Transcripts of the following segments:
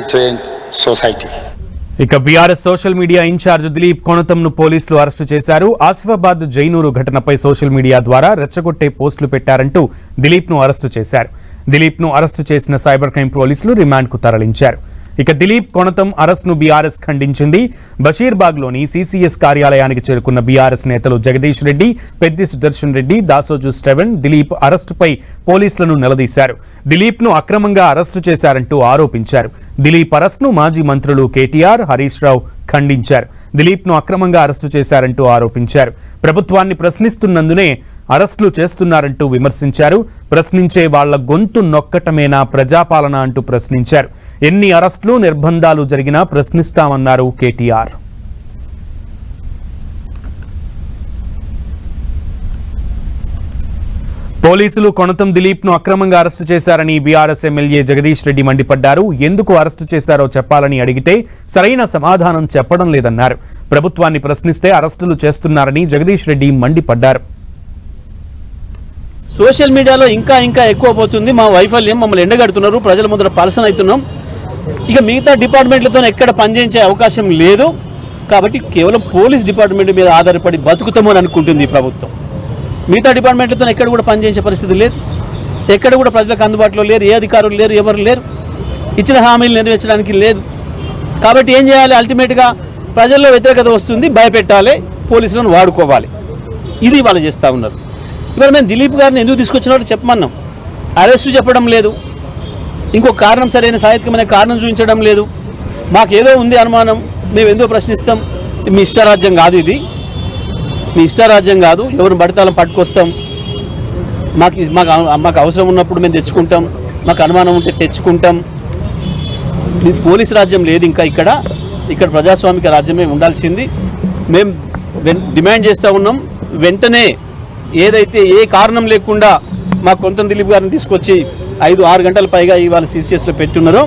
will change society. ఇక BRS social media incharge Dilip కొనతంను పోలీసులు arrest చేశారు. ఆసిఫాబాద్ జైనూరు ఘటనపై సోషల్ మీడియా ద్వారా రెచ్చగొట్టే పోస్టులు పెట్టారంటూ దిలీప్ను అరెస్టు చేశారు. దిలీప్ను అరెస్టు చేసిన సైబర్ క్రైమ్ పోలీసులు రిమాండ్కు తరలించారు. ఇక దిలీప్ కొనతం అరెస్ట్ను బీఆర్ఎస్ ఖండించింది. బషీర్బాగ్లోని సీసీఎస్ కార్యాలయానికి చేరుకున్న బీఆర్ఎస్ నేతలు జగదీష్ రెడ్డి పెద్ది సుదర్శన్ రెడ్డి దాసోజు స్టెవెన్ దిలీప్ అరెస్టుపై పోలీసులను నిలదీశారు. దిలీప్ను అక్రమంగా అరెస్టు చేశారంటూ ఆరోపించారు. దిలీప్ అరెస్ట్ను మాజీ మంత్రులు కేటీఆర్ హరీష్ రావు ఖండించారు. దిలీప్ను అక్రమంగా అరెస్టు చేశారంటూ ఆరోపించారు. ప్రభుత్వాన్ని ప్రశ్నిస్తున్నందునే అరెస్టులు చేస్తున్నారంటూ విమర్శించారు. ప్రశ్నించే వాళ్ళ గొంతు నొక్కటమేనా ప్రజాపాలన అంటూ ప్రశ్నించారు. ఎన్ని అరెస్టులు నిర్బంధాలు జరిగినా ప్రశ్నిస్తామన్నారు కేటీఆర్. పోలీసులు కొణతం దిలీప్ను అక్రమంగా అరెస్టు చేశారని బీఆర్ఎస్ ఎమ్మెల్యే జగదీష్ రెడ్డి మండిపడ్డారు. ఎందుకు అరెస్టు చేశారో చెప్పాలని అడిగితే సరైన సమాధానం చెప్పడం లేదన్నారు. ప్రభుత్వాన్ని ప్రశ్నిస్తే అరెస్టులు చేస్తున్నారని జగదీష్ రెడ్డి మండిపడ్డారు. సోషల్ మీడియాలో ఇంకా ఇంకా ఎక్కువ పోతుంది. మా వైఫల్యం మమ్మల్ని ఎండగడుతున్నారు. ప్రజల ముందర పర్సన్ అవుతున్నాం. ఇక మిగతా డిపార్ట్మెంట్లతో ఎక్కడ పనిచేయించే అవకాశం లేదు. కాబట్టి కేవలం పోలీస్ డిపార్ట్మెంట్ మీద ఆధారపడి బతుకుతామని అనుకుంటుంది ఈ ప్రభుత్వం. మిగతా డిపార్ట్మెంట్లతో ఎక్కడ కూడా పనిచేయించే పరిస్థితి లేదు. ఎక్కడ కూడా ప్రజలకు అందుబాటులో లేరు. ఏ అధికారులు లేరు ఎవరు లేరు. ఇచ్చిన హామీలు నెరవేర్చడానికి లేదు. కాబట్టి ఏం చేయాలి? అల్టిమేట్గా ప్రజల్లో వ్యతిరేకత వస్తుంది. భయపెట్టాలి. పోలీసులను వాడుకోవాలి. ఇది వాళ్ళు చేస్తూ ఉన్నారు. ఇవాళ మేము దిలీప్ గారిని ఎందుకు తీసుకొచ్చినట్టు చెప్పమన్నాం. అరెస్టు చెప్పడం లేదు. ఇంకో కారణం సరైన సాహిత్యమైన కారణం చూపించడం లేదు. మాకు ఏదో ఉంది అనుమానం. మేము ఎందుకు ప్రశ్నిస్తాం? మీ ఇష్టరాజ్యం కాదు ఇది. మీ ఇష్టరాజ్యం కాదు. ఎవరిని పడితే పట్టుకొస్తాం. మాకు మాకు మాకు అవసరం ఉన్నప్పుడు మేము తెచ్చుకుంటాం. మాకు అనుమానం ఉంటే తెచ్చుకుంటాం. మీ పోలీస్ రాజ్యం లేదు ఇంకా ఇక్కడ. ఇక్కడ ప్రజాస్వామిక రాజ్యమే ఉండాల్సింది. మేము వెన్- డిమాండ్ చేస్తూ ఉన్నాం. వెంటనే ఏదైతే ఏ కారణం లేకుండా మా కొంత దిలీప్ గారిని తీసుకొచ్చి ఐదు ఆరు గంటల పైగా ఇవాళ సీసీఎస్లో పెట్టున్నారో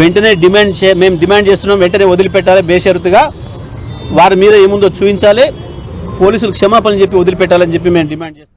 వెంటనే డిమాండ్ చే మేము డిమాండ్ చేస్తున్నాం వెంటనే వదిలిపెట్టాలి బేషరతుగా వారి మీద ఏముందో చూపించాలి పోలీసులు క్షమాపణ చెప్పి వదిలిపెట్టాలని చెప్పి మేము డిమాండ్ చేస్తాం